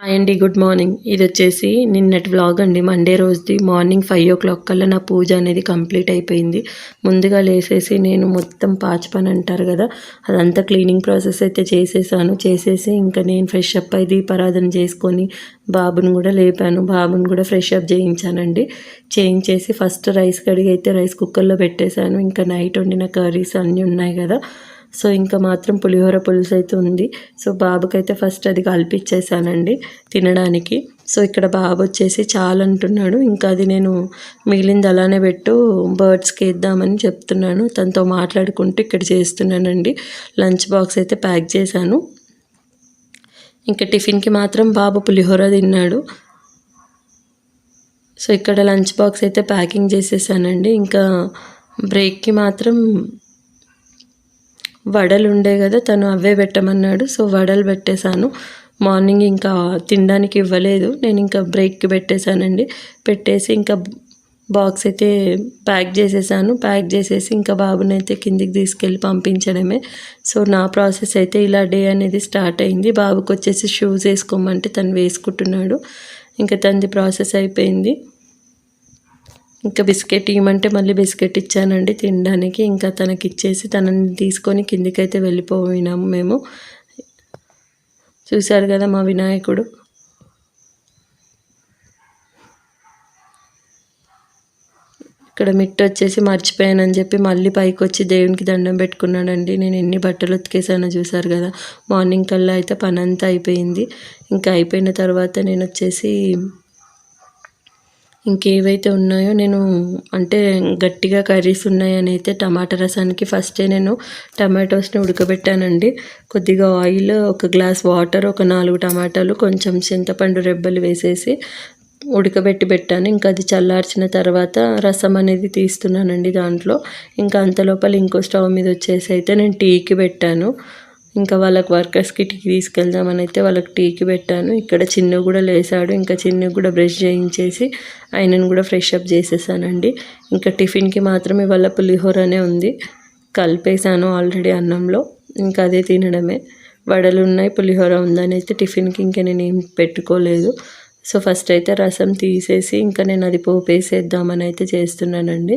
Hi అండి good morning. ఇది వచ్చేసి నిన్నటి వ్లాగ్ అండి. మండే రోజుది మార్నింగ్ ఫైవ్ ఓ క్లాక్ కల్లా నా పూజ అనేది కంప్లీట్ అయిపోయింది. ముందుగా లేసేసి నేను మొత్తం పాచ్ పని అంటారు కదా అదంతా క్లీనింగ్ ప్రాసెస్ అయితే చేసేసాను. చేసేసి ఇంకా నేను ఫ్రెష్ అప్ అయి దీపారాధన చేసుకొని బాబుని కూడా లేపాను. బాబుని కూడా ఫ్రెష్ అప్ చేయించానండి. చేయించేసి ఫస్ట్ రైస్ కడిగి అయితే రైస్ కుక్కర్లో పెట్టేశాను. ఇంకా నైట్ వండిన కర్రీస్ అన్నీ ఉన్నాయి కదా సో ఇంకా మాత్రం పులిహోర పులుసు అయితే ఉంది. సో బాబుకైతే ఫస్ట్ అది కలిపిచ్చేసానండి తినడానికి. సో ఇక్కడ బాబు వచ్చేసి చాలా అంటున్నాడు. ఇంకా అది నేను మిగిలింది అలానే పెట్టు బర్డ్స్కి ఇద్దామని చెప్తున్నాను. తనతో మాట్లాడుకుంటూ ఇక్కడ చేస్తున్నానండి. లంచ్ బాక్స్ అయితే ప్యాక్ చేశాను. ఇంకా టిఫిన్కి మాత్రం బాబు పులిహోర తిన్నాడు. సో ఇక్కడ లంచ్ బాక్స్ అయితే ప్యాకింగ్ చేసేసానండి. ఇంకా బ్రేక్కి మాత్రం వడలు ఉండే కదా తను అవే పెట్టమన్నాడు. సో వడలు పెట్టేశాను. మార్నింగ్ ఇంకా తినడానికి ఇవ్వలేదు. నేను ఇంకా బ్రేక్కి పెట్టేశానండి. పెట్టేసి ఇంకా బాక్స్ అయితే ప్యాక్ చేసేసాను. ప్యాక్ చేసేసి ఇంకా బాబుని అయితే కిందికి తీసుకెళ్ళి పంపించడమే. సో నా ప్రాసెస్ అయితే ఇలా డే అనేది స్టార్ట్ అయింది. బాబుకి వచ్చేసి షూస్ వేసుకోమంటే తను వేసుకుంటున్నాడు. ఇంకా తనది ప్రాసెస్ అయిపోయింది. ఇంకా బిస్కెట్ ఇవ్వమంటే మళ్ళీ బిస్కెట్ ఇచ్చానండి తినడానికి. ఇంకా తనకి ఇచ్చేసి తనని తీసుకొని కిందికైతే వెళ్ళిపోయినాము మేము. చూశారు కదా మా వినాయకుడు. ఇక్కడ మిట్ట వచ్చేసి మర్చిపోయానని చెప్పి మళ్ళీ పైకి వచ్చి దేవునికి దండం పెట్టుకున్నాడండి. నేను ఎన్ని బట్టలు ఉతికేసానో చూసారు కదా. మార్నింగ్ కల్లా అయితే పని అంతా అయిపోయింది. ఇంకా అయిపోయిన తర్వాత నేను వచ్చేసి ఇంకేవైతే ఉన్నాయో నేను అంటే గట్టిగా కర్రీస్ ఉన్నాయని అయితే టమాటా రసానికి ఫస్టే నేను టమాటోస్ని ఉడకబెట్టానండి. కొద్దిగా ఆయిల్ ఒక గ్లాస్ వాటర్ ఒక నాలుగు టమాటాలు కొంచెం చింతపండు రెబ్బలు వేసేసి ఉడకబెట్టి పెట్టాను. ఇంకా అది చల్లార్చిన తర్వాత రసం అనేది తీస్తున్నానండి దాంట్లో. ఇంకా అంత లోపల ఇంకో స్టవ్ మీద వచ్చేసి అయితే నేను టీకి పెట్టాను. ఇంకా వాళ్ళకి వర్కర్స్కి టీ తీసుకెళ్దామని అయితే వాళ్ళకి టీకి పెట్టాను. ఇక్కడ చిన్న కూడా లేసాడు. ఇంకా చిన్న కూడా బ్రష్ చేయించేసి ఆయనను కూడా ఫ్రెష్ అప్ చేసేసానండి. ఇంకా టిఫిన్కి మాత్రం ఇవాళ పులిహోరనే ఉంది. కలిపేసాను ఆల్రెడీ అన్నంలో. ఇంకా అదే తినడమే. వడలు ఉన్నాయి పులిహోర ఉందని అయితే టిఫిన్కి ఇంకా నేను ఏం పెట్టుకోలేదు. సో ఫస్ట్ అయితే రసం తీసేసి ఇంకా నేను అది పోపేసేద్దామని అయితే చేస్తున్నానండి.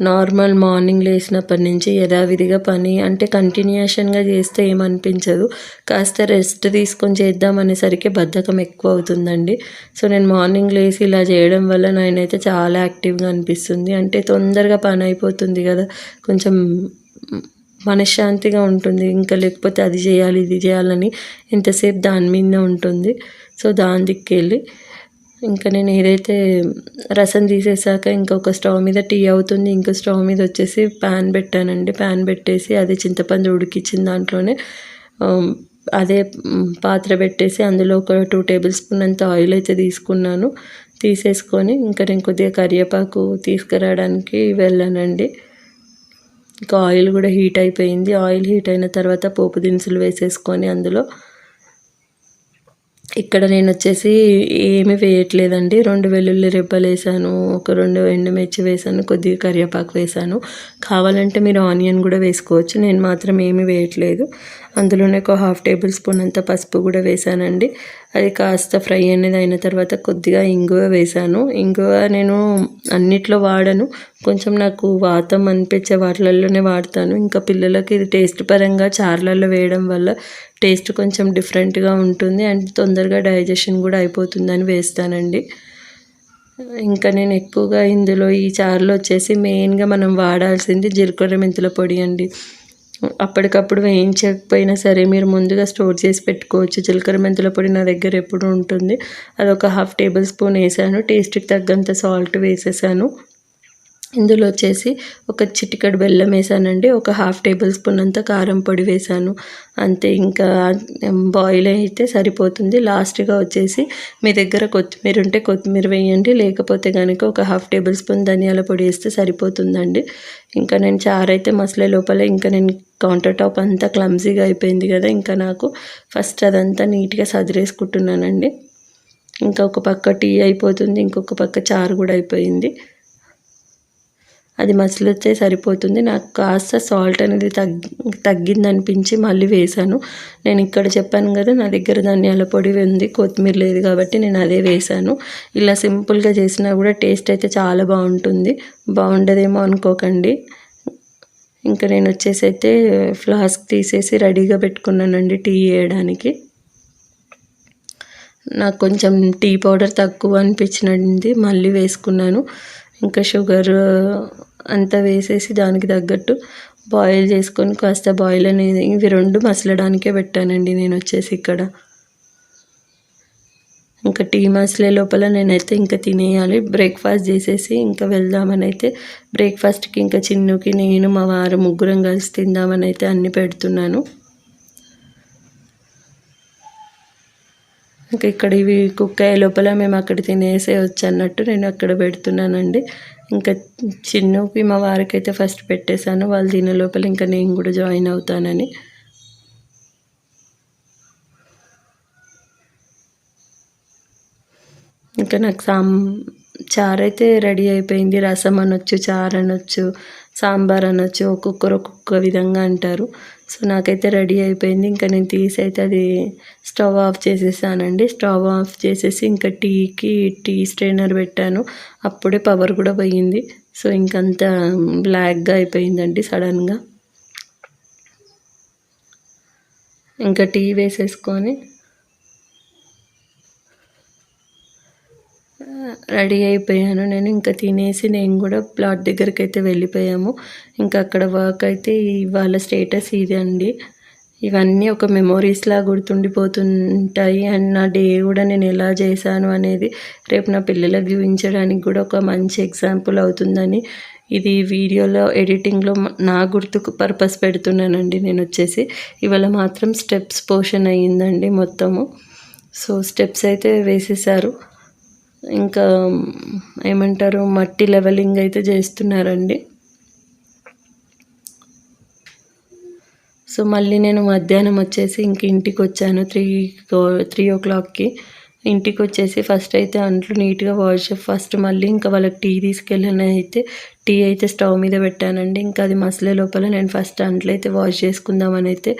నార్మల్ మార్నింగ్ లేచినప్పటి నుంచి యథావిధిగా పని అంటే కంటిన్యూషన్గా చేస్తే ఏమనిపించదు. కాస్త రెస్ట్ తీసుకొని చేద్దాం అనేసరికి బద్ధకం ఎక్కువ అవుతుందండి సో నేను మార్నింగ్ లేచి ఇలా చేయడం వల్ల నేనైతే చాలా యాక్టివ్గా అనిపిస్తుంది. అంటే తొందరగా పని అయిపోతుంది కదా. కొంచెం మనశ్శాంతిగా ఉంటుంది. ఇంకా లేకపోతే అది చేయాలి ఇది చేయాలని ఎంతసేపు దాని మీద ఉంటుంది. సో దాని దిక్కెళ్ళి ఇంకా నేను ఏదైతే రసం తీసేసాక ఇంకొక స్టవ్ మీద టీ అవుతుంది ఇంకో స్టవ్ మీద వచ్చేసి ప్యాన్ పెట్టానండి. ప్యాన్ పెట్టేసి అది చింతపండు ఉడికిచ్చిన దాంట్లోనే అదే పాత్ర పెట్టేసి అందులో ఒక టూ టేబుల్ స్పూన్ అంత ఆయిల్ అయితే తీసుకున్నాను. తీసేసుకొని ఇంకా నేను కొద్దిగా కరివేపాకు తీసుకురావడానికి వెళ్ళానండి. ఇంకా ఆయిల్ కూడా హీట్ అయిపోయింది. ఆయిల్ హీట్ అయిన తర్వాత పోపు దినుసులు వేసేసుకొని అందులో ఇక్కడ నేను వచ్చేసి ఏమి వేయట్లేదండి. రెండు వెల్లుల్లి రెబ్బలు వేసాను ఒక రెండు ఎండుమిర్చి వేసాను కొద్దిగా కరివేపాకు వేసాను. కావాలంటే మీరు ఆనియన్ కూడా వేసుకోవచ్చు. నేను మాత్రం ఏమీ వేయట్లేదు. అందులోనే ఒక హాఫ్ టేబుల్ స్పూన్ అంత పసుపు కూడా వేసానండి. అది కాస్త ఫ్రై అనేది అయిన తర్వాత కొద్దిగా ఇంగువ వేసాను. ఇంగువ నేను అన్నిట్లో వాడను. కొంచెం నాకు వాతం అనిపించే వాటిలలోనే వాడతాను. ఇంకా పిల్లలకి ఇది టేస్ట్ పరంగా చార్లలో వేయడం వల్ల టేస్ట్ కొంచెం డిఫరెంట్గా ఉంటుంది అండ్ తొందరగా డైజెషన్ కూడా అయిపోతుందని వేస్తానండి. ఇంకా నేను ఎక్కువగా ఇందులో ఈ చారులో వచ్చేసి మెయిన్గా మనం వాడాల్సింది జీలకర్ర మెంతుల పొడి అండి. అప్పటికప్పుడు వేయించకపోయినా సరే మీరు ముందుగా స్టోర్ చేసి పెట్టుకోవచ్చు. జీలకర్ర మెంతుల పొడి నా దగ్గర ఎప్పుడు ఉంటుంది. అదొక హాఫ్ టేబుల్ స్పూన్ వేసాను. టేస్ట్కి తగ్గంత సాల్ట్ వేసేసాను. ఇందులో వచ్చేసి ఒక చిటికడు బెల్లం వేసానండి ఒక హాఫ్ టేబుల్ స్పూన్ అంత కారం పొడి వేసాను. అంతే ఇంకా బాయిల్ అయితే సరిపోతుంది. లాస్ట్గా వచ్చేసి మీ దగ్గర కొత్తిమీర ఉంటే కొత్తిమీర వేయండి లేకపోతే కనుక ఒక హాఫ్ టేబుల్ స్పూన్ ధనియాల పొడి వేస్తే సరిపోతుందండి. ఇంకా నేను చారైతే మసలే లోపల ఇంకా నేను కౌంటర్ టాప్ అంతా క్లమ్జీగా అయిపోయింది కదా ఇంకా నాకు ఫస్ట్ అదంతా నీట్గా సదిరేసుకుంటున్నానండి. ఇంకా ఒక పక్క టీ అయిపోతుంది ఇంకొక పక్క చారు కూడా అయిపోయింది. అది మసిలి సరిపోతుంది. నాకు కాస్త సాల్ట్ అనేది తగ్గి తగ్గింది అనిపించి మళ్ళీ వేశాను. నేను ఇక్కడ చెప్పాను కదా నా దగ్గర ధనియాల పొడి ఉంది కొత్తిమీర లేదు కాబట్టి నేను అదే వేశాను. ఇలా సింపుల్గా చేసినా కూడా టేస్ట్ అయితే చాలా బాగుంటుంది. బాగుండదేమో అనుకోకండి. ఇంకా నేను వచ్చేసి అయితే ఫ్లాస్క్ తీసేసి రెడీగా పెట్టుకున్నానండి టీ వేయడానికి. నాకు కొంచెం టీ పౌడర్ తక్కువ అనిపించినది మళ్ళీ వేసుకున్నాను. ఇంకా షుగర్ అంతా వేసేసి దానికి తగ్గట్టు బాయిల్ చేసుకొని కాస్త బాయిల్ అనేది ఇవి రెండు మసలడానికే పెట్టానండి నేను వచ్చేసి ఇక్కడ. ఇంకా టీ మసలే లోపల నేనైతే ఇంకా తినేయాలి. బ్రేక్ఫాస్ట్ చేసేసి ఇంకా వెళ్దామని అయితే బ్రేక్ఫాస్ట్కి ఇంకా చిన్నుకి నేను మా వారు ముగ్గురం కలిసి తిందామని అయితే అన్ని పెడుతున్నాను. ఇంకా ఇక్కడ ఇవి కుక్ అయ్యే లోపల మేము అక్కడ తినేసే వచ్చన్నట్టు నేను అక్కడ పెడుతున్నానండి. ఇంకా చిన్నుకి మా వారికి అయితే ఫస్ట్ పెట్టేశాను. వాళ్ళు తినే లోపల ఇంకా నేను కూడా జాయిన్ అవుతానని. ఇంకా నాకు సాం చారు అయితే రెడీ అయిపోయింది. రసం అనొచ్చు చారు అనొచ్చు సాంబార్ అనొచ్చు ఒక్కొక్కరు ఒక్కొక్క విధంగా అంటారు. సో నాకైతే రెడీ అయిపోయింది. ఇంకా నేను తీసి అయితే అది స్టవ్ ఆఫ్ చేసేసానండి. స్టవ్ ఆఫ్ చేసేసి ఇంకా టీకి టీ స్ట్రైనర్ పెట్టాను. అప్పుడే పవర్ కూడా పోయింది. సో ఇంకంత బ్లాక్గా అయిపోయిందండి సడన్గా. ఇంకా టీ వేసేసుకొని రెడీ అయిపోయాను. నేను ఇంకా తినేసి నేను కూడా ప్లాట్ దగ్గరికి అయితే వెళ్ళిపోయాము. ఇంకా అక్కడ వర్క్ అయితే ఇవాళ స్టేటస్ ఇది అండి. ఇవన్నీ ఒక మెమోరీస్లా గుర్తుండిపోతుంటాయి. అండ్ నా డే కూడా నేను ఎలా చేశాను అనేది రేపు నా పిల్లలకు చూపించడానికి కూడా ఒక మంచి ఎగ్జాంపుల్ అవుతుందని ఇది వీడియోలో ఎడిటింగ్లో నా గుర్తుకు పర్పస్ పెడుతున్నానండి నేను వచ్చేసి. ఇవాళ మాత్రం స్టెప్స్ పోషన్ అయ్యిందండి మొత్తము. సో స్టెప్స్ అయితే వేసేసారు. ఇంకా ఏమంటారు మట్టి లెవెలింగ్ అయితే చేస్తున్నారండి. సో మళ్ళీ నేను మధ్యాహ్నం వచ్చేసి ఇంక ఇంటికి వచ్చాను త్రీ త్రీ ఓ క్లాక్కి. ఇంటికి వచ్చేసి ఫస్ట్ అయితే అంట్లు నీట్గా వాష్ ఫస్ట్ మళ్ళీ ఇంకా వాళ్ళకి టీ తీసుకెళ్ళిన అయితే టీ అయితే స్టవ్ మీద పెట్టానండి. ఇంకా అది మసలే లోపల నేను ఫస్ట్ అంట్లు అయితే వాష్ చేసుకుందామని అయితే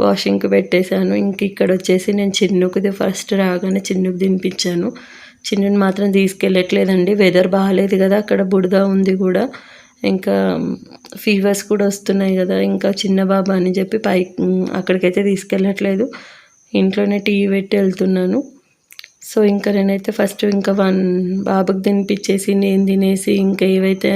వాషింగ్కి పెట్టేశాను. ఇంక ఇక్కడ వచ్చేసి నేను చిన్నుకుది ఫస్ట్ రాగానే చిన్నుకు తినిపించాను చిన్నని మాత్రం తీసుకెళ్ళట్లేదండి. వెదర్ బాగాలేదు కదా అక్కడ బుడద ఉంది కూడా. ఇంకా ఫీవర్స్ కూడా వస్తున్నాయి కదా ఇంకా చిన్న బాబా అని చెప్పి పై అక్కడికైతే తీసుకెళ్ళట్లేదు. ఇంట్లోనే టీ పెట్టి వెళ్తున్నాను. సో ఇంకా నేనైతే ఫస్ట్ ఇంకా వన్ బాబుకి తినిపించేసి నేను తినేసి ఇంకా ఏవైతే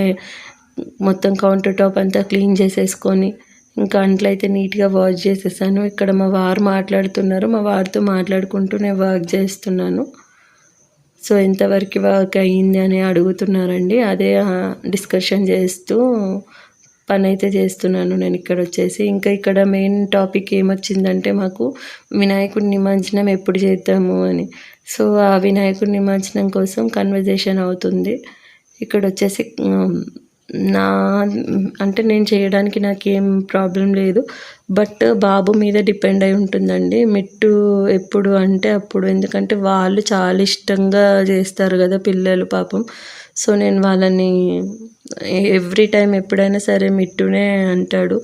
మొత్తం కౌంటర్ టాప్ అంతా క్లీన్ చేసేసుకొని ఇంకా అంట్లయితే నీట్గా వాష్ చేసేసాను. ఇక్కడ మా వారు మాట్లాడుతున్నారు మా వారితో మాట్లాడుకుంటూ నేను వర్క్ చేస్తున్నాను. సో ఎంతవరకు వర్క్ అయ్యింది అని అడుగుతున్నారండి. అదే డిస్కషన్ చేస్తూ పని అయితే చేస్తున్నాను నేను ఇక్కడ వచ్చేసి. ఇంకా ఇక్కడ మెయిన్ టాపిక్ ఏమొచ్చిందంటే మాకు వినాయకుడి నిమజ్జనం ఎప్పుడు చేద్దాము అని. సో ఆ వినాయకుడి నిమజ్జనం కోసం కన్వర్జేషన్ అవుతుంది. ఇక్కడ వచ్చేసి నా అంటే నేను చేయడానికి నాకేం ప్రాబ్లం లేదు. బట్ బాబు మీద డిపెండ్ అయి ఉంటుందండి. మిట్టు ఎప్పుడు అంటే అప్పుడు. ఎందుకంటే వాళ్ళు చాలా ఇష్టంగా చేస్తారు కదా పిల్లలు పాపం. సో నేను వాళ్ళని ఎవ్రీ టైం ఎప్పుడైనా సరే మిట్టునే అంటాడు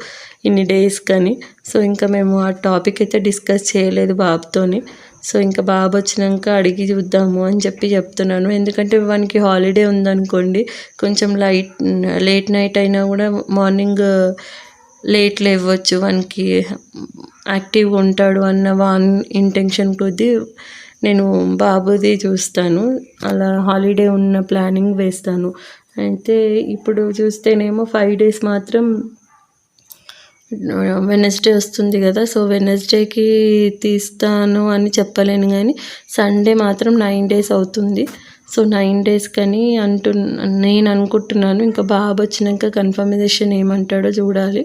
ఇన్ని డేస్ కానీ. సో ఇంకా మేము ఆ టాపిక్ అయితే డిస్కస్ చేయలేదు బాబుతోని. సో ఇంకా బాబు వచ్చినాక అడిగి చూద్దాము అని చెప్పి చెప్తున్నాను. ఎందుకంటే వానికి హాలిడే ఉందనుకోండి కొంచెం లైట్ లేట్ నైట్ అయినా కూడా మార్నింగ్ లేట్ లేవచ్చు వానికి యాక్టివ్గా ఉంటాడు అన్న వాన్ ఇంటెన్షన్ కొద్దీ నేను బాబుది చూస్తాను. అలా హాలిడే ఉన్న ప్లానింగ్ వేస్తాను. అయితే ఇప్పుడు చూస్తేనేమో ఫైవ్ డేస్ మాత్రం వెనస్డే వస్తుంది కదా సో వెనస్డేకి తీస్తాను అని చెప్పలేను కానీ సండే మాత్రం నైన్ డేస్ అవుతుంది. సో నైన్ డేస్ కానీ అంటు నేను అనుకుంటున్నాను ఇంకా బాబు వచ్చినాక కన్ఫర్మేషన్ ఏమంటాడో చూడాలి.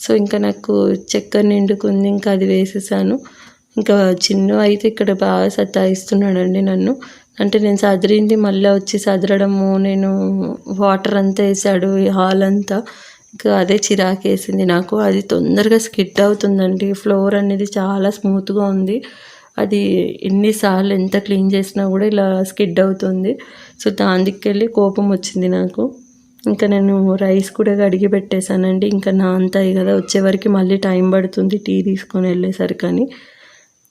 సో ఇంకా నాకు చక్కెర నిండుకుంది ఇంకా అది వేసేసాను. ఇంకా చిన్న అయితే ఇక్కడ బాగా సతాయిస్తున్నాడండి నన్ను. అంటే నేను సదిరింది మళ్ళీ వచ్చి సదరడము నేను వాటర్ అంతా వేసాడు ఈ హాల్ అంతా. ఇంకా అదే చిరాకేసింది నాకు అది తొందరగా స్కిడ్ అవుతుందండి. ఫ్లోర్ అనేది చాలా స్మూత్గా ఉంది. అది ఎన్నిసార్లు ఎంత క్లీన్ చేసినా కూడా ఇలా స్కిడ్ అవుతుంది. సో దానికెళ్ళి కోపం వచ్చింది నాకు. ఇంకా నేను రైస్ కూడా కడిగి పెట్టేశానండి. ఇంకా నా అంతా కదా వచ్చేవరకు మళ్ళీ టైం పడుతుంది టీ తీసుకొని వెళ్ళేసరికి అని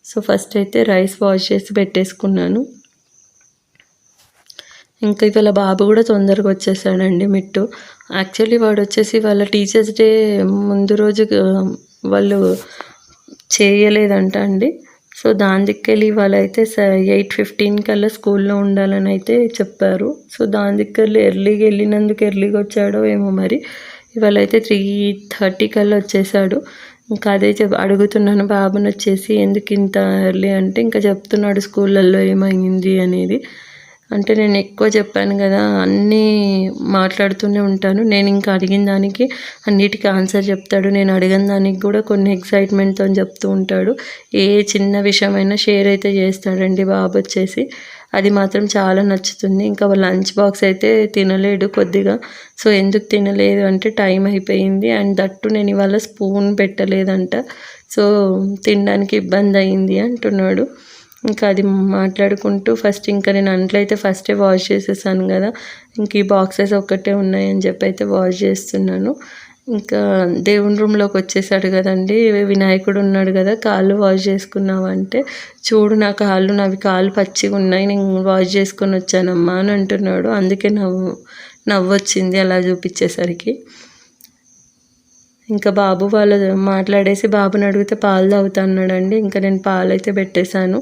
సో ఫస్ట్ అయితే రైస్ వాష్ చేసి పెట్టేసుకున్నాను. ఇంకా ఇవాళ బాబు కూడా తొందరగా వచ్చేసాడండి మిట్టు. యాక్చువల్లీ వాడు వచ్చేసి వాళ్ళ టీచర్స్ డే ముందు రోజు వాళ్ళు చేయలేదంట అండి. సో దాని దిక్కెళ్ళి ఇవాళ అయితే ఎయిట్ ఫిఫ్టీన్ కల్లా స్కూల్లో ఉండాలని అయితే చెప్పారు. సో దాని దిక్కెళ్ళి ఎర్లీగా వెళ్ళినందుకు ఎర్లీగా వచ్చాడో ఏమో మరి. ఇవాళ అయితే త్రీ థర్టీ కల్లా వచ్చేసాడు. ఇంకా అదే చెప్ అడుగుతున్నాను బాబుని వచ్చేసి ఎందుకు ఇంత ఎర్లీ అంటే ఇంకా చెప్తున్నాడు స్కూళ్ళల్లో ఏమైంది అనేది. అంటే నేను ఎక్కువ చెప్పాను కదా అన్నీ మాట్లాడుతూనే ఉంటాను. నేను ఇంకా అడిగిన దానికి అన్నిటికీ ఆన్సర్ చెప్తాడు. నేను అడిగిన దానికి కూడా కొన్ని ఎక్సైట్మెంట్తో చెప్తూ ఉంటాడు. ఏ చిన్న విషయమైనా షేర్ అయితే చేస్తాడండి బాబు వచ్చేసి. అది మాత్రం చాలా నచ్చుతుంది. ఇంకా వాళ్ళ లంచ్ బాక్స్ అయితే తినలేడు కొద్దిగా. సో ఎందుకు తినలేదు అంటే టైం అయిపోయింది. అండ్ దట్టు నేను ఇవాళ స్పూన్ పెట్టలేదంట. సో తినడానికి ఇబ్బంది అయింది అంటున్నాడు. ఇంకా అది మాట్లాడుకుంటూ ఫస్ట్ ఇంకా నేను అంట్లయితే ఫస్టే వాష్ చేసేసాను కదా. ఇంక ఈ బాక్సెస్ ఒక్కటే ఉన్నాయని చెప్పి అయితే వాష్ చేస్తున్నాను. ఇంకా దేవుని రూమ్లోకి వచ్చేసాడు కదండి. వినాయకుడు ఉన్నాడు కదా కాళ్ళు వాష్ చేసుకున్నావంటే చూడు నా కాళ్ళు నావి కాళ్ళు పచ్చిగా ఉన్నాయి నేను వాష్ చేసుకొని వచ్చానమ్మా అని అంటున్నాడు. అందుకే నవ్వు నవ్వొచ్చింది అలా చూపించేసరికి. ఇంకా బాబు వాళ్ళు మాట్లాడేసి బాబుని అడిగితే పాలు తాగుతున్నాడండి ఇంకా నేను పాలు అయితే పెట్టేశాను.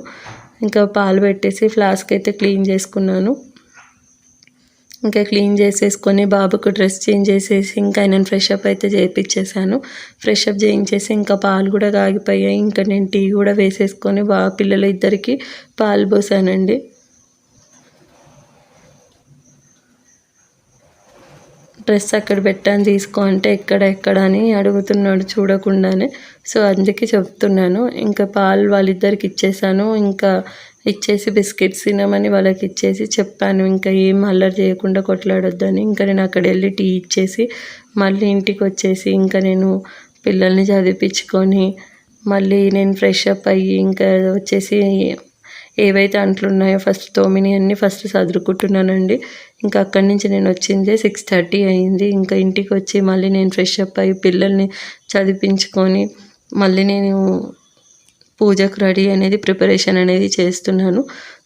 ఇంకా పాలు పెట్టేసి ఫ్లాస్క్ అయితే క్లీన్ చేసుకున్నాను. ఇంకా క్లీన్ చేసేసుకొని బాబుకు డ్రెస్ చేంజ్ చేసేసి ఇంకా నేను ఫ్రెష్ అప్ అయితే చేయించేసాను ఫ్రెష్ అప్ చేయించేసి ఇంకా పాలు కూడా కాగిపోయాయి. ఇంకా నేను టీ కూడా వేసేసుకొని బా పిల్లలు ఇద్దరికి పాలు పోసానండి. డ్రెస్ అక్కడ పెట్టాను తీసుకో అంటే ఎక్కడ ఎక్కడ అని అడుగుతున్నాడు చూడకుండానే. సో అందుకే చెప్తున్నాను ఇంకా పాలు వాళ్ళిద్దరికి ఇచ్చేసాను ఇంకా ఇచ్చేసి బిస్కెట్స్ తినమని వాళ్ళకి ఇచ్చేసి చెప్పాను ఇంకా ఏం అల్లరి చేయకుండా కొట్లాడొద్దని. ఇంకా నేను అక్కడ వెళ్ళి టీ ఇచ్చేసి మళ్ళీ ఇంటికి వచ్చేసి ఇంకా నేను పిల్లల్ని చదివించుకొని మళ్ళీ నేను ఫ్రెష్ అప్ అయ్యి ఇంకా వచ్చేసి ఏవైతే అంట్లు ఉన్నాయో ఫస్ట్ తోమిని అన్నీ ఫస్ట్ సదురుకుంటున్నానండి. ఇంకా అక్కడి నుంచి నేను వచ్చిందే సిక్స్ థర్టీ అయింది. ఇంకా ఇంటికి వచ్చి మళ్ళీ నేను ఫ్రెష్ అప్ అయ్యి పిల్లల్ని చదివించుకొని మళ్ళీ నేను పూజకు రెడీ అనేది ప్రిపరేషన్ అనేది చేస్తున్నాను.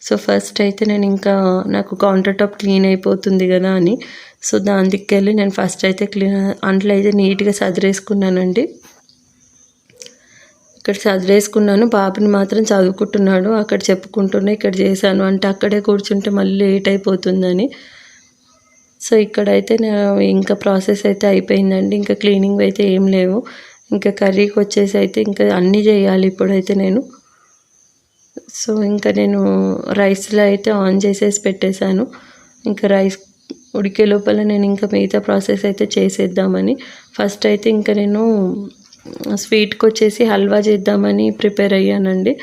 సో ఫస్ట్ అయితే నేను ఇంకా నాకు కౌంటర్ టాప్ క్లీన్ అయిపోతుంది కదా అని. సో దాని దిక్కెళ్ళి నేను ఫస్ట్ అయితే క్లీన్ అంట్లో అయితే నీట్గా సదిరేసుకున్నానండి. ఇక్కడ చదివేసుకున్నాను. పాపని మాత్రం చదువుకుంటున్నాడు. అక్కడ చెప్పుకుంటూనే ఇక్కడ చేశాను అంటే అక్కడే కూర్చుంటే మళ్ళీ లేట్ అయిపోతుందని. సో ఇక్కడైతే ఇంకా ప్రాసెస్ అయితే అయిపోయిందండి. ఇంకా క్లీనింగ్ అయితే ఏం లేవు. ఇంకా కర్రీకి వచ్చేసి అయితే ఇంకా అన్నీ చేయాలి ఇప్పుడైతే నేను. సో ఇంకా నేను రైస్లో అయితే ఆన్ చేసేసి పెట్టేశాను. ఇంకా రైస్ ఉడికే లోపల నేను ఇంకా మిగతా ప్రాసెస్ అయితే చేసేద్దామని. ఫస్ట్ అయితే ఇంకా నేను స్వీట్కి వచ్చేసి హల్వా చేద్దామని ప్రిపేర్ అయ్యానండి.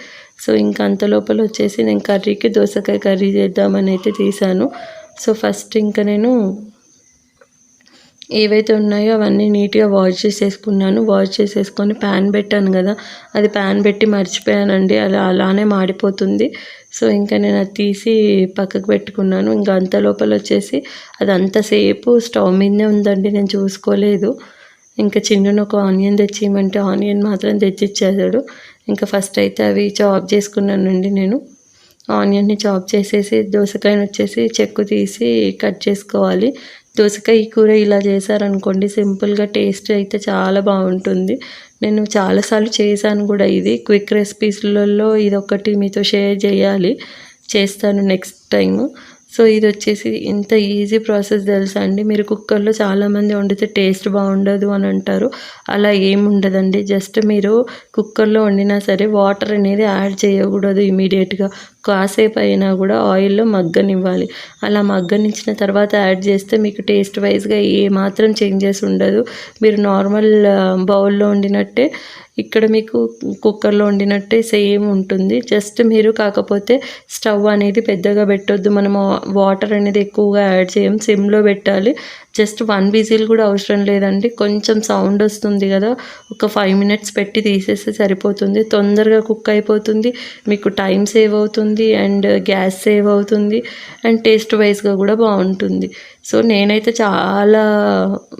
సో ఇంకా అంత లోపల వచ్చేసి నేను కర్రీకి దోసకాయ కర్రీ చేద్దామని అయితే తీసాను. సో ఫస్ట్ ఇంకా నేను ఏవైతే ఉన్నాయో అవన్నీ నీట్గా వాష్ చేసేసుకున్నాను. వాష్ చేసేసుకొని ప్యాన్ పెట్టాను కదా అది ప్యాన్ పెట్టి మర్చిపోయానండి. అలా అలానే మాడిపోతుంది. సో ఇంకా నేను అది తీసి పక్కకు పెట్టుకున్నాను. ఇంకా అంత లోపల వచ్చేసి అది అంతసేపు స్టవ్ మీదనే ఉందండి నేను చూసుకోలేదు. ఇంకా చిన్న ఒక ఆనియన్ తెచ్చిమంటే ఆనియన్ మాత్రం తెచ్చిచ్చేసాడు. ఇంకా ఫస్ట్ అయితే అవి చాప్ చేసుకున్నానండి నేను. ఆనియన్ని చాప్ చేసేసి దోసకాయని వచ్చేసి చెక్కు తీసి కట్ చేసుకోవాలి. దోసకాయ కూర ఇలా చేశారనుకోండి సింపుల్గా టేస్ట్ అయితే చాలా బాగుంటుంది. నేను చాలాసార్లు చేశాను కూడా ఇది. క్విక్ రెసిపీస్లలో ఇది ఒకటి మీతో షేర్ చేయాలి. చేస్తాను నెక్స్ట్ టైము. సో ఇది వచ్చేసి ఇంత ఈజీ ప్రాసెస్ తెలుసా అండి. మీరు కుక్కర్లో చాలామంది వండితే టేస్ట్ బాగుండదు అని అంటారు. అలా ఏముండదండి జస్ట్ మీరు కుక్కర్లో వండినా సరే వాటర్ అనేది యాడ్ చేయకూడదు ఇమీడియట్గా కాసేపు అయినా కూడా ఆయిల్లో మగ్గనివ్వాలి. అలా మగ్గనిచ్చిన తర్వాత యాడ్ చేస్తే మీకు టేస్ట్ వైజ్గా ఏ మాత్రం చేంజెస్ ఉండదు. మీరు నార్మల్ బౌల్లో వండినట్టే ఇక్కడ మీకు కుక్కర్లో వండినట్టే సేమ్ ఉంటుంది. జస్ట్ మీరు కాకపోతే స్టవ్ అనేది పెద్దగా పెట్టొద్దు. మనము వాటర్ అనేది ఎక్కువగా యాడ్ చేయం సిమ్లో పెట్టాలి. జస్ట్ వన్ విజిల్ కూడా అవసరం లేదండి. కొంచెం సౌండ్ వస్తుంది కదా ఒక ఫైవ్ మినిట్స్ పెట్టి తీసేస్తే సరిపోతుంది. తొందరగా కుక్ అయిపోతుంది. మీకు టైం సేవ్ అవుతుంది అండ్ గ్యాస్ సేవ్ అవుతుంది అండ్ టేస్ట్ వైజ్గా కూడా బాగుంటుంది. సో నేనైతే చాలా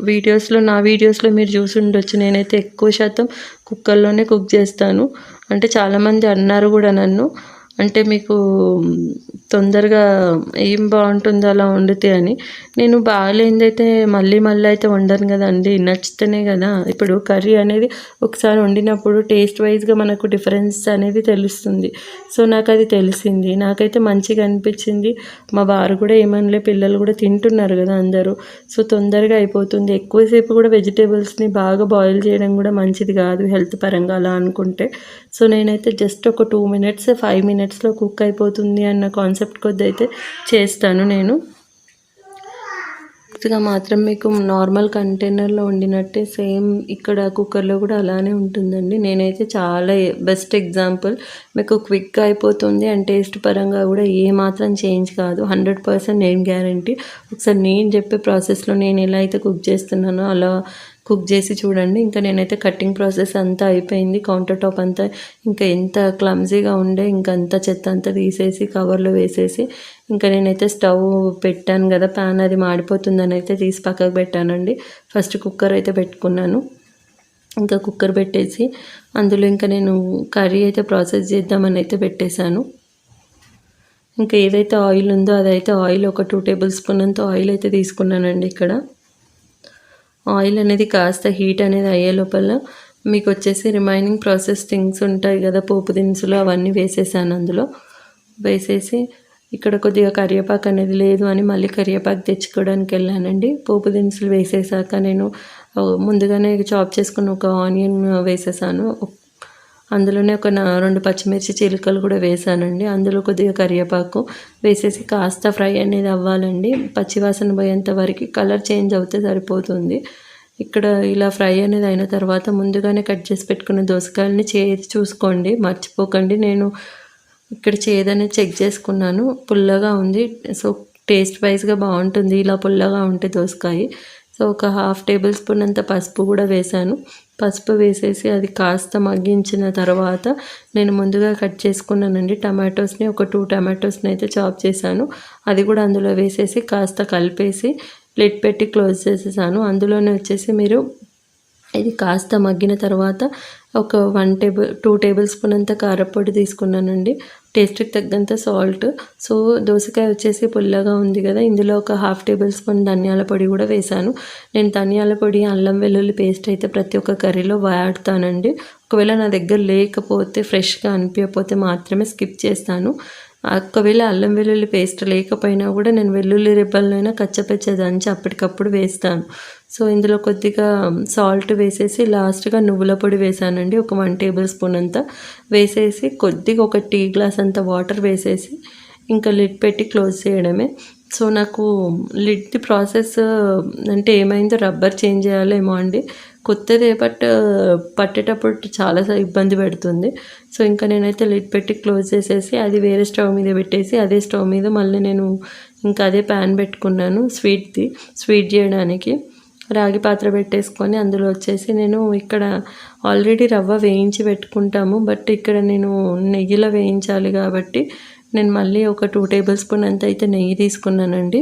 వీడియోస్లో నా వీడియోస్లో మీరు చూసి ఉండొచ్చు. నేనైతే ఎక్కువ శాతం కుక్కర్లోనే కుక్ చేస్తాను. అంటే చాలామంది అన్నారు కూడా నన్ను. అంటే మీకు తొందరగా ఏం బాగుంటుందో అలా వండితే అని. నేను బాగాలేనిదైతే మళ్ళీ మళ్ళీ అయితే వండను కదండి. నచ్చితేనే కదా. ఇప్పుడు కర్రీ అనేది ఒకసారి వండినప్పుడు టేస్ట్ వైజ్గా మనకు డిఫరెన్స్ అనేది తెలుస్తుంది. సో నాకు అది తెలిసింది. నాకైతే మంచిగా అనిపించింది. మా వారు కూడా ఏమనలే పిల్లలు కూడా తింటున్నారు కదా అందరూ. సో తొందరగా అయిపోతుంది. ఎక్కువసేపు కూడా వెజిటేబుల్స్ని బాగా బాయిల్ చేయడం కూడా మంచిది కాదు హెల్త్ పరంగా అలా అనుకుంటే. సో నేనైతే జస్ట్ ఒక టూ మినిట్స్ ఫైవ్ మినిట్స్ మినిట్స్లో కుక్ అయిపోతుంది అన్న కాన్సెప్ట్ కొద్ది అయితే చేస్తాను నేను. పూర్తిగా మాత్రం మీకు నార్మల్ కంటైనర్లో వండినట్టే సేమ్ ఇక్కడ కుక్కర్లో కూడా అలానే ఉంటుందండి. నేనైతే చాలా బెస్ట్ ఎగ్జాంపుల్. మీకు క్విక్గా అయిపోతుంది అండ్ టేస్ట్ పరంగా కూడా ఏ మాత్రం చేంజ్ కాదు. హండ్రెడ్ పర్సెంట్ నేను గ్యారంటీ. ఒకసారి నేను చెప్పే ప్రాసెస్లో నేను ఎలా అయితే కుక్ చేస్తున్నానో అలా కుక్ చేసి చూడండి. ఇంకా నేనైతే కటింగ్ ప్రాసెస్ అంతా అయిపోయింది. కౌంటర్ టాప్ అంతా ఇంకా ఎంత క్లమ్జీగా ఉండే ఇంకా అంతా చెత్త అంతా తీసేసి కవర్లో వేసేసి ఇంకా నేనైతే స్టవ్ పెట్టాను కదా ప్యాన్ అది మాడిపోతుందని అయితే తీసి పక్కకు పెట్టానండి. ఫస్ట్ కుక్కర్ అయితే పెట్టుకున్నాను. ఇంకా కుక్కర్ పెట్టేసి అందులో ఇంకా నేను కర్రీ అయితే ప్రాసెస్ చేద్దామని అయితే పెట్టేశాను. ఇంకా ఏదైతే ఆయిల్ ఉందో అదైతే ఆయిల్ ఒక టూ టేబుల్ స్పూన్ అంత ఆయిల్ అయితే తీసుకున్నానండి ఇక్కడ. ఆయిల్ అనేది కాస్త హీట్ అనేది అయ్యే లోపల మీకు వచ్చేసి రిమైనింగ్ ప్రాసెస్ థింగ్స్ ఉంటాయి కదా పోపు దినుసులు అవన్నీ వేసేసాను అందులో. వేసేసి ఇక్కడ కొద్దిగా కరివేపాకు అనేది లేదు అని మళ్ళీ కరివేపాకు తెచ్చుకోవడానికి వెళ్ళానండి. పోపు దినుసులు వేసేసాక నేను ముందుగానే చాప్ చేసుకున్న ఒక ఆనియన్ వేసేసాను. అందులోనే ఒక రెండు పచ్చిమిర్చి చిలుకలు కూడా వేసానండి అందులో కొద్దిగా కరివేపాకు వేసేసి కాస్త ఫ్రై అనేది అవ్వాలండి. పచ్చివాసన పోయేంత వరకు కలర్ చేంజ్ అవుతే సరిపోతుంది. ఇక్కడ ఇలా ఫ్రై అనేది అయిన తర్వాత ముందుగానే కట్ చేసి పెట్టుకున్న దోసకాయలని చేది చూసుకోండి. మర్చిపోకండి. నేను ఇక్కడ చేదనేది చెక్ చేసుకున్నాను. పుల్లగా ఉంది. సో టేస్ట్ వైజ్గా బాగుంటుంది. ఇలా పుల్లగా ఉంటే దోసకాయ. సో ఒక హాఫ్ టేబుల్ స్పూన్ అంత పసుపు కూడా వేసాను పసుపు వేసేసి అది కాస్త మగ్గించిన తర్వాత నేను ముందుగా కట్ చేసుకున్నానండి టమాటోస్ని ఒక టూ టమాటోస్ని అయితే చాప్ చేశాను. అది కూడా అందులో వేసేసి కాస్త కలిపేసి ప్లేట్ పెట్టి క్లోజ్ చేసేసాను. అందులోనే వచ్చేసి మీరు ఇది కాస్త మగ్గిన తర్వాత ఒక one table two tablespoon అంత కారపొడి తీసుకున్నానండి. టేస్ట్కి తగ్గంత సాల్ట్. సో దోసకాయ వచ్చేసి పుల్లగా ఉంది కదా ఇందులో ఒక హాఫ్ టేబుల్ స్పూన్ ధనియాల పొడి కూడా వేశాను నేను ధనియాల పొడి అల్లం వెల్లుల్లి పేస్ట్ అయితే ప్రతి ఒక్క కర్రీలో వాడతానండి. ఒకవేళ నా దగ్గర లేకపోతే ఫ్రెష్గా అనిపించకపోతే మాత్రమే స్కిప్ చేస్తాను. ఒకవేళ అల్లం వెల్లుల్లి పేస్ట్ లేకపోయినా కూడా నేను వెల్లుల్లి రిబ్బలనైనా కచ్చపచ్చ దంచి అప్పటికప్పుడు వేస్తాను. సో ఇందులో కొద్దిగా సాల్ట్ వేసేసి లాస్ట్గా నువ్వుల పొడి వేసానండి. ఒక వన్ టేబుల్ స్పూన్ అంతా వేసేసి కొద్దిగా ఒక టీ గ్లాస్ అంత వాటర్ వేసేసి ఇంకా లిడ్ పెట్టి క్లోజ్ చేయడమే. సో నాకు లిడ్ ప్రాసెస్ అంటే ఏమైందో రబ్బర్ చేంజ్ చేయాలేమో అండి. కొత్తదే బట్ పట్టేటప్పుడు చాలా ఇబ్బంది పెడుతుంది. సో ఇంకా నేనైతే లిడ్ పెట్టి క్లోజ్ చేసేసి అది వేరే స్టవ్ మీద పెట్టేసి అదే స్టవ్ మీద మళ్ళీ నేను ఇంకా అదే ప్యాన్ పెట్టుకున్నాను స్వీట్ది స్వీట్ చేయడానికి. రాగి పాత్ర పెట్టేసుకొని అందులో వచ్చేసి నేను ఇక్కడ ఆల్రెడీ రవ్వ వేయించి పెట్టుకుంటాము బట్ ఇక్కడ నేను నెయ్యిలో వేయించాలి కాబట్టి నేను మళ్ళీ ఒక టూ టేబుల్ స్పూన్ అంత అయితే నెయ్యి తీసుకున్నానండి.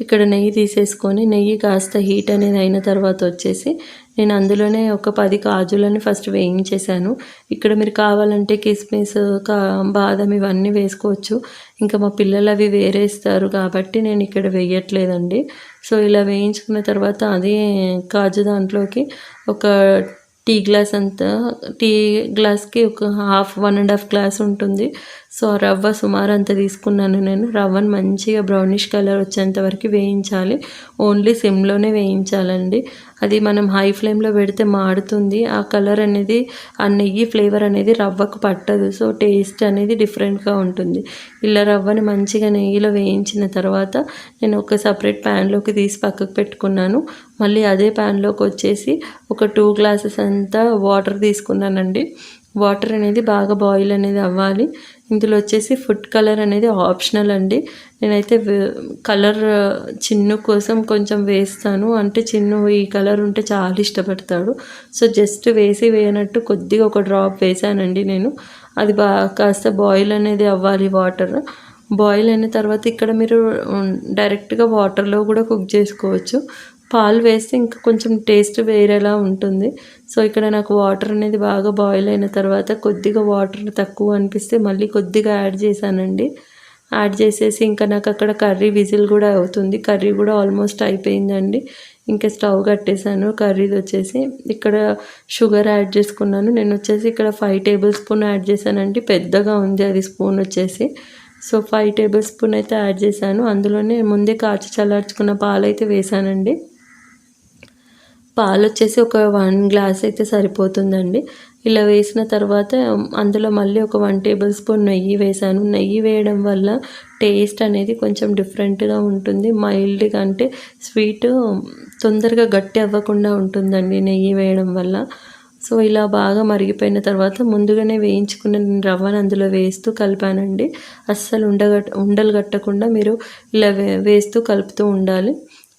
ఇక్కడ నెయ్యి తీసేసుకొని నెయ్యి కాస్త హీట్ అనేది అయిన తర్వాత వచ్చేసి నేను అందులోనే ఒక పది కాజులని ఫస్ట్ వేయించేసాను ఇక్కడ మీరు కావాలంటే కిస్మిస్ కా బాదం ఇవన్నీ వేసుకోవచ్చు. ఇంకా మా పిల్లలు అవి వేరేస్తారు కాబట్టి నేను ఇక్కడ వేయట్లేదండి. సో ఇలా వేయించుకున్న తర్వాత అదే కాజు దాంట్లోకి ఒక టీ గ్లాస్ అంతా టీ గ్లాస్కి ఒక half one and half glass ఉంటుంది. సో రవ్వ సుమారు అంత తీసుకున్నాను నేను. రవ్వను మంచిగా బ్రౌనిష్ కలర్ వచ్చేంత వరకు వేయించాలి. ఓన్లీ సిమ్లోనే వేయించాలండి. అది మనం హై ఫ్లేమ్లో పెడితే మాడుతుంది. ఆ కలర్ అనేది ఆ నెయ్యి ఫ్లేవర్ అనేది రవ్వకు పట్టదు. సో టేస్ట్ అనేది డిఫరెంట్గా ఉంటుంది. ఇలా రవ్వని మంచిగా నెయ్యిలో వేయించిన తర్వాత నేను ఒక సపరేట్ ప్యాన్లోకి తీసి పక్కకు పెట్టుకున్నాను. మళ్ళీ అదే ప్యాన్లోకి వచ్చేసి ఒక టూ గ్లాసెస్ అంతా వాటర్ తీసుకున్నానండి. వాటర్ అనేది బాగా బాయిల్ అనేది అవ్వాలి. ఇందులో వచ్చేసి ఫుడ్ కలర్ అనేది ఆప్షనల్ అండి. నేనైతే కలర్ చిన్ను కోసం కొంచెం వేస్తాను. అంటే చిన్ను ఈ కలర్ ఉంటే చాలా ఇష్టపడతాడు. సో జస్ట్ వేసి వేయనట్టు కొద్దిగా ఒక డ్రాప్ వేసానండి నేను. అది బాగా కాస్త బాయిల్ అనేది అవ్వాలి వాటర్. బాయిల్ అయిన తర్వాత ఇక్కడ మీరు డైరెక్ట్గా వాటర్లో కూడా కుక్ చేసుకోవచ్చు. పాలు వేస్తే ఇంకా కొంచెం టేస్ట్ వేరేలా ఉంటుంది. సో ఇక్కడ నాకు వాటర్ అనేది బాగా బాయిల్ అయిన తర్వాత కొద్దిగా వాటర్ తక్కువ అనిపిస్తే మళ్ళీ కొద్దిగా యాడ్ చేశానండి. యాడ్ చేసేసి ఇంకా నాకు అక్కడ కర్రీ విజిల్ కూడా అవుతుంది. కర్రీ కూడా ఆల్మోస్ట్ అయిపోయిందండి. ఇంకా స్టవ్ కట్టేశాను. కర్రీది వచ్చేసి ఇక్కడ షుగర్ యాడ్ చేసుకున్నాను. నేను వచ్చేసి ఇక్కడ ఫైవ్ టేబుల్ స్పూన్ యాడ్ చేశానండి. పెద్దగా ఉంది అది స్పూన్ వచ్చేసి. సో ఫైవ్ టేబుల్ స్పూన్ అయితే యాడ్ చేశాను. అందులోనే ముందే కాచి చల్లార్చుకున్న పాలు అయితే వేసానండి పాలు వచ్చేసి ఒక వన్ గ్లాస్ అయితే సరిపోతుందండి. ఇలా వేసిన తర్వాత అందులో మళ్ళీ ఒక వన్ టేబుల్ స్పూన్ నెయ్యి వేసాను. నెయ్యి వేయడం వల్ల టేస్ట్ అనేది కొంచెం డిఫరెంట్గా ఉంటుంది. మైల్డ్గా అంటే స్వీట్ తొందరగా గట్టి అవ్వకుండా ఉంటుందండి నెయ్యి వేయడం వల్ల. సో ఇలా బాగా మరిగిపోయిన తర్వాత ముందుగానే వేయించుకున్న రవ్వను అందులో వేస్తూ కలిపానండి. అస్సలు ఉండగట్ ఉండలు కట్టకుండా మీరు ఇలా వేస్తూ కలుపుతూ ఉండాలి.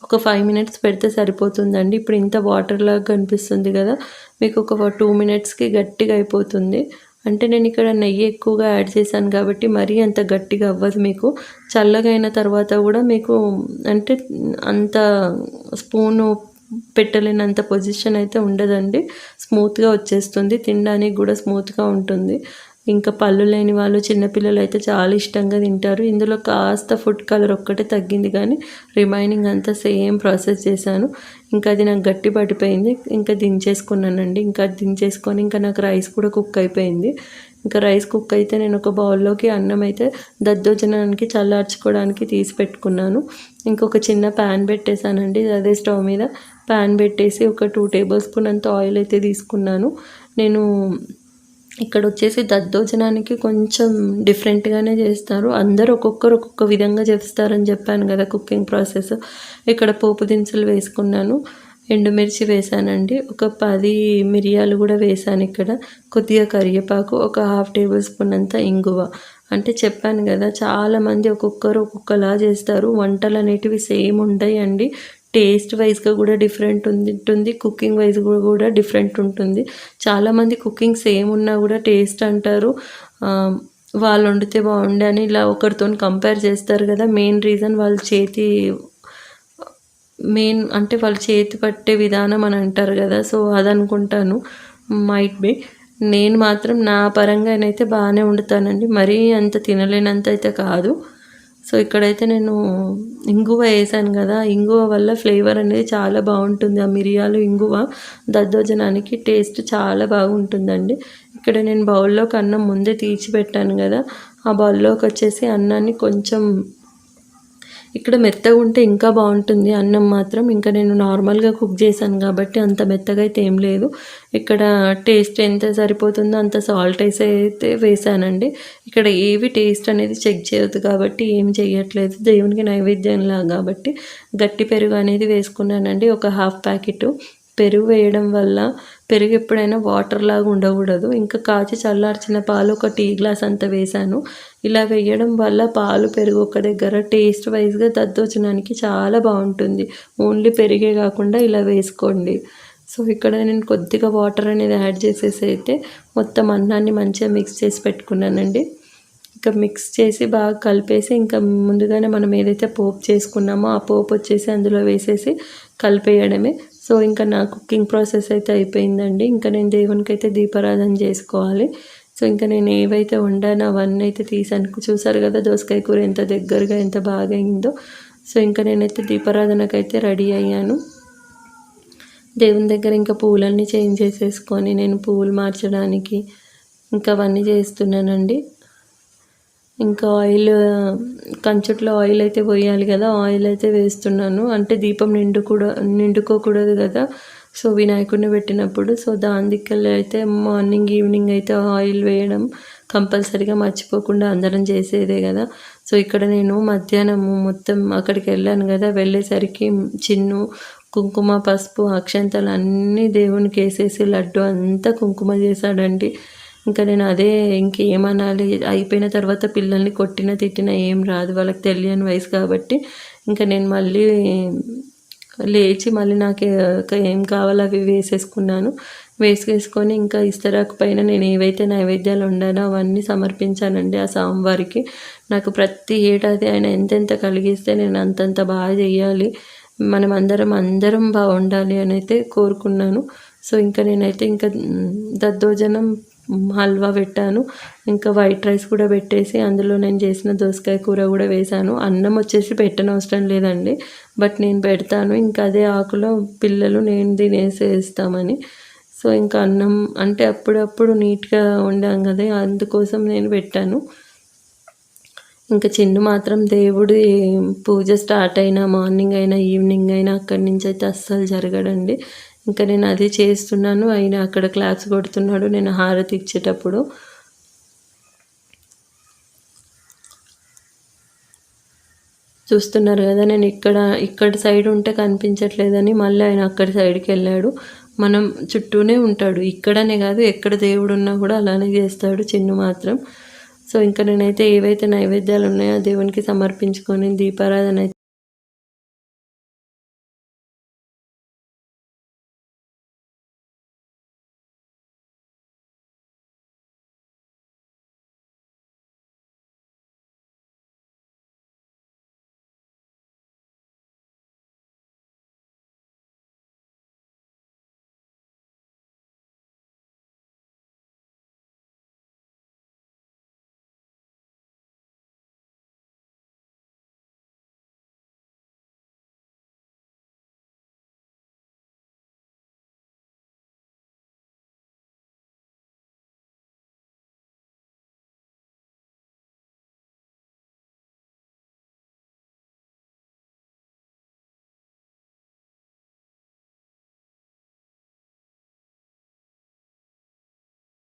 ఒక ఫైవ్ మినిట్స్ పెడితే సరిపోతుందండి. ఇప్పుడు ఇంత వాటర్ లాగా కనిపిస్తుంది కదా మీకు ఒక టూ మినిట్స్కి గట్టిగా అయిపోతుంది. అంటే నేను ఇక్కడ నెయ్యి ఎక్కువగా యాడ్ చేశాను కాబట్టి మరీ అంత గట్టిగా అవ్వదు మీకు. చల్లగా అయిన తర్వాత కూడా మీకు అంటే అంత స్పూను పెట్టలేనంత పొజిషన్ అయితే ఉండదండి. స్మూత్గా వచ్చేస్తుంది. తినడానికి కూడా స్మూత్గా ఉంటుంది. ఇంకా పళ్ళు లేని వాళ్ళు చిన్నపిల్లలు అయితే చాలా ఇష్టంగా తింటారు. ఇందులో కాస్త ఫుడ్ కలర్ ఒక్కటే తగ్గింది కానీ రిమైనింగ్ అంతా సేమ్ ప్రాసెస్ చేశాను. ఇంకా అది నాకు గట్టి పడిపోయింది. ఇంకా దించేసుకున్నానండి. ఇంకా దించేసుకొని ఇంకా నాకు రైస్ కూడా కుక్ అయిపోయింది. ఇంకా రైస్ కుక్ అయితే నేను ఒక బౌల్లోకి అన్నం అయితే దద్దోజనానికి చల్లార్చుకోవడానికి తీసి పెట్టుకున్నాను. ఇంకొక చిన్న ప్యాన్ పెట్టేశానండి. అదే స్టవ్ మీద ప్యాన్ పెట్టేసి ఒక టూ టేబుల్ స్పూన్ అంత ఆయిల్ అయితే తీసుకున్నాను. నేను ఇక్కడ వచ్చేసి దద్దోజనానికి కొంచెం డిఫరెంట్గానే చేస్తారు. అందరూ ఒక్కొక్కరు ఒక్కొక్క విధంగా చేస్తారని చెప్పాను కదా కుకింగ్ ప్రాసెస్. ఇక్కడ పోపు దినుసులు వేసుకున్నాను. ఎండుమిర్చి వేసానండి. ఒక పది మిరియాలు కూడా వేసాను ఇక్కడ. కొద్దిగా కరివేపాకు ఒక హాఫ్ టేబుల్ స్పూన్ అంత ఇంగువ. అంటే చెప్పాను కదా చాలామంది ఒక్కొక్కరు ఒక్కొక్కలా చేస్తారు. వంటలు అనేటివి సేమ్ ఉంటాయండి. టేస్ట్ వైజ్గా కూడా డిఫరెంట్ ఉంటుంది. కుకింగ్ వైజ్ కూడా డిఫరెంట్ ఉంటుంది. చాలామంది కుకింగ్ సేమ్ ఉన్నా కూడా టేస్ట్ అంటారు. వాళ్ళు వండితే బాగుండే అని ఇలా ఒకరితో కంపేర్ చేస్తారు కదా. మెయిన్ రీజన్ వాళ్ళ చేతి మెయిన్ అంటే వాళ్ళ చేతి పట్టే విధానం అని అంటారు కదా. సో అదనుకుంటాను. మైట్ బి నేను మాత్రం నా పరంగానైతే బాగానే వండుతానండి. మరీ అంత తినలేనంత అయితే కాదు. సో ఇక్కడైతే నేను ఇంగువ వేసాను కదా ఇంగువ వల్ల ఫ్లేవర్ అనేది చాలా బాగుంటుంది. ఆ మిరియాలు ఇంగువ దద్దోజనానికి టేస్ట్ చాలా బాగుంటుందండి. ఇక్కడ నేను బౌల్లోకి అన్నం ముందే తీర్చి పెట్టాను కదా ఆ బౌల్లోకి వచ్చేసి అన్నాన్ని కొంచెం ఇక్కడ మెత్తగా ఉంటే ఇంకా బాగుంటుంది. అన్నం మాత్రం ఇంకా నేను నార్మల్గా కుక్ చేశాను కాబట్టి అంత మెత్తగా అయితే ఏం లేదు. ఇక్కడ టేస్ట్ ఎంత సరిపోతుందో అంత సాల్ట్ అయితే వేసానండి. ఇక్కడ ఏవి టేస్ట్ అనేది చెక్ చేయదు కాబట్టి ఏం చేయట్లేదు దేవునికి నైవేద్యంలా కాబట్టి గట్టి పెరుగు అనేది వేసుకున్నానండి. ఒక హాఫ్ ప్యాకెట్. పెరుగు వేయడం వల్ల పెరుగు ఎప్పుడైనా వాటర్ లాగా ఉండకూడదు. ఇంకా కాచి చల్లార్చిన పాలు ఒక టీ గ్లాస్ అంత వేసాను ఇలా వేయడం వల్ల పాలు పెరుగు ఒక దగ్గర టేస్ట్ వైజ్గా దద్దోచనానికి చాలా బాగుంటుంది. ఓన్లీ పెరిగే కాకుండా ఇలా వేసుకోండి. సో ఇక్కడ నేను కొద్దిగా వాటర్ అనేది యాడ్ చేసేసి అయితే మొత్తం అన్నాన్ని మంచిగా మిక్స్ చేసి పెట్టుకున్నానండి. ఇంకా మిక్స్ చేసి బాగా కలిపేసి ఇంకా ముందుగానే మనం ఏదైతే పోపు చేసుకున్నామో ఆ పోపు వచ్చేసి అందులో వేసేసి కలిపేయడమే. సో ఇంకా నా కుకింగ్ ప్రాసెస్ అయితే అయిపోయిందండి. ఇంకా నేను దేవునికి అయితే దీపారాధన చేసుకోవాలి. సో ఇంకా నేను ఏవైతే వండానో అవన్నీ అయితే తీసాను చూసారు కదా దోసకాయ కూర ఎంత దగ్గరగా ఎంత బాగా అయిందో. సో ఇంకా నేనైతే దీపారాధనకైతే రెడీ అయ్యాను. దేవుని దగ్గర ఇంకా పూలన్నీ చేంజ్ చేసేసుకొని నేను పూలు మార్చడానికి ఇంకా అవన్నీ చేస్తున్నానండి. ఇంకా ఆయిల్ కంచుట్లో ఆయిల్ అయితే పోయాలి కదా ఆయిల్ అయితే వేస్తున్నాను. అంటే దీపం నిండు కూడా నిండుకోకూడదు కదా. సో వినాయకుడిని పెట్టినప్పుడు సో దాని అయితే మార్నింగ్ ఈవినింగ్ అయితే ఆయిల్ వేయడం కంపల్సరీగా మర్చిపోకుండా అందరం చేసేదే కదా. సో ఇక్కడ నేను మధ్యాహ్నం మొత్తం అక్కడికి వెళ్ళాను కదా. వెళ్ళేసరికి చిన్ను కుంకుమ పసుపు అక్షంతలు అన్నీ దేవునికి వేసేసి లడ్డు అంతా కుంకుమ చేశాడండి. ఇంకా నేను అదే ఇంకేమనాలి అయిపోయిన తర్వాత పిల్లల్ని కొట్టిన తిట్టిన ఏం రాదు. వాళ్ళకి తెలియని వయసు కాబట్టి ఇంకా నేను మళ్ళీ లేచి మళ్ళీ నాకు ఏం కావాలో అవి వేసేసుకున్నాను. వేసుకేసుకొని ఇంకా ఇస్తరాకు పైన నేను ఏవైతే నైవేద్యాలు ఉండానో అవన్నీ సమర్పించానండి ఆ స్వామివారికి. నాకు ప్రతి ఏడాది ఆయన ఎంతెంత కలిగిస్తే నేను అంతంత బాగా చేయాలి మనం అందరం అందరం బాగుండాలి అని అయితే కోరుకున్నాను. సో ఇంకా నేనైతే ఇంకా దద్దోజనం హల్వా పెట్టాను. ఇంకా వైట్ రైస్ కూడా పెట్టేసి అందులో నేను చేసిన దోసకాయ కూర కూడా వేశాను. అన్నం వచ్చేసి పెట్టనవసరం లేదండి. బట్ నేను పెడతాను. ఇంకా అదే ఆకులో పిల్లలు నేను తినేసేస్తామని సో ఇంకా అన్నం అంటే అప్పుడప్పుడు నీట్గా వండాం కదా. అందుకోసం నేను పెట్టాను. ఇంకా చిన్ను మాత్రం దేవుడి పూజ స్టార్ట్ అయినా మార్నింగ్ అయినా ఈవినింగ్ అయినా అక్కడి నుంచి అయితే అస్సలు జరగడండి. ఇంకా నేను అది చేస్తున్నాను. ఆయన అక్కడ క్లాస్ కొడుతున్నాడు. నేను హారతి ఇచ్చేటప్పుడు. చూస్తున్నారు కదా నేను ఇక్కడ ఇక్కడ సైడ్ ఉంటే కనిపించట్లేదని మళ్ళీ ఆయన అక్కడి సైడ్కి వెళ్ళాడు. మనం చుట్టూనే ఉంటాడు. ఇక్కడనే కాదు ఎక్కడ దేవుడు ఉన్నా కూడా అలానే చేస్తాడు చిన్ను మాత్రం. సో ఇంకా నేనైతే ఏవైతే నైవేద్యాలు ఉన్నాయో ఆ దేవునికి సమర్పించుకొని దీపారాధన